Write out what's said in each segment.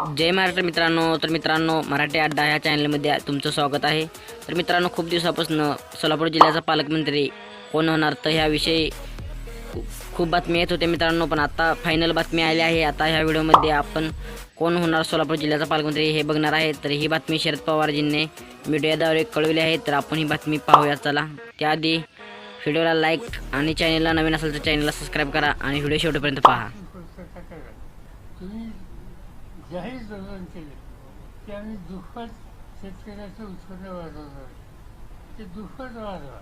जय महाराष्ट्र मित्रांनो. तर मित्रांनो मराठी अड्डा ह्या चॅनलमध्ये तुमचं स्वागत आहे. तर मित्रांनो खूप दिवसापासून सोलापूर जिल्ह्याचा पालकमंत्री कोण होणार तर ह्याविषयी खूप बातमी येत होते मित्रांनो पण आता फायनल बातमी आली आहे. आता ह्या व्हिडिओमध्ये आपण कोण होणार सोलापूर जिल्ह्याचा पालकमंत्री हे बघणार आहे. तर ही बातमी शरद पवारजींनी मीडियाद्वारे कळवली आहे. तर आपण ही बातमी पाहूया. चला त्याआधी व्हिडिओला लाईक आणि चॅनलला नवीन असेल तर चॅनलला सबस्क्राईब करा आणि व्हिडिओ शेवटपर्यंत पहा. जाहीर धोरण केले. की आम्ही दुप्पट शेतकऱ्याचं उत्पन्न वाढवणार. ते दुप्पट वाढवा.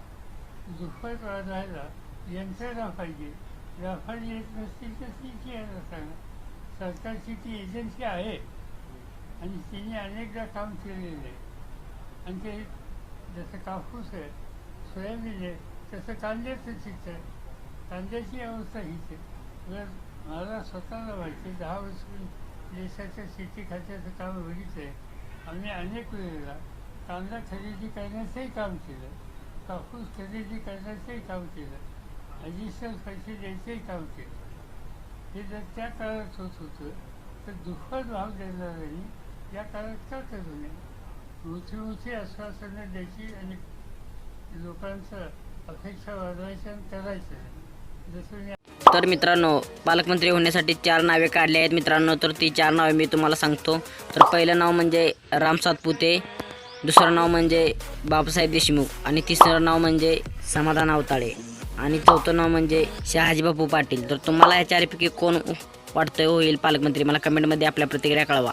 दुप्पट वाढवायला यंत्रणा पाहिजे. राफाल येत नसतील तर ती यायला सांगा. सरकारची ती एजन्सी आहे. आणि तिने अनेकदा काम केलेलं. आहे आणि ते जसं कापूस आहे सोयाबीन आहे तसं कांद्याचं चित्र आहे. कांद्याची अवस्था हीच आहे. जर मला स्वतःला माहिती आहे, दहा वर्ष देशाच्या शेती खात्याचं काम बघितलं आहे आम्ही अनेक वेळेला कांदा खरेदी करण्याचंही काम केलं. कापूस खरेदी करण्याचंही काम केलं. ॲडिशनल पैसे द्यायचंही काम केलं. हे जर त्या काळात होत होतं तर दुप्पट भाव देणाऱ्यांनी या काळात का करू नये? मोठी मोठी आश्वासनं द्यायची आणि लोकांचं अपेक्षा वाढवायच्या आणि करायचं जसं मी तर मित्रांनो पालकमंत्री होण्यासाठी चार नावे काढली आहेत मित्रांनो तर ती चार नावे मी तुम्हाला सांगतो. तर पहिलं नाव म्हणजे राम सातपुते दुसरं नाव म्हणजे बाबासाहेब देशमुख आणि तिसरं नाव म्हणजे समाधान अवताळे आणि चौथं नाव म्हणजे शहाजीबापू पाटील. तर तुम्हाला या चारपैकी कोण वाटतं होईल पालकमंत्री? मला कमेंटमध्ये आपल्या प्रतिक्रिया कळवा.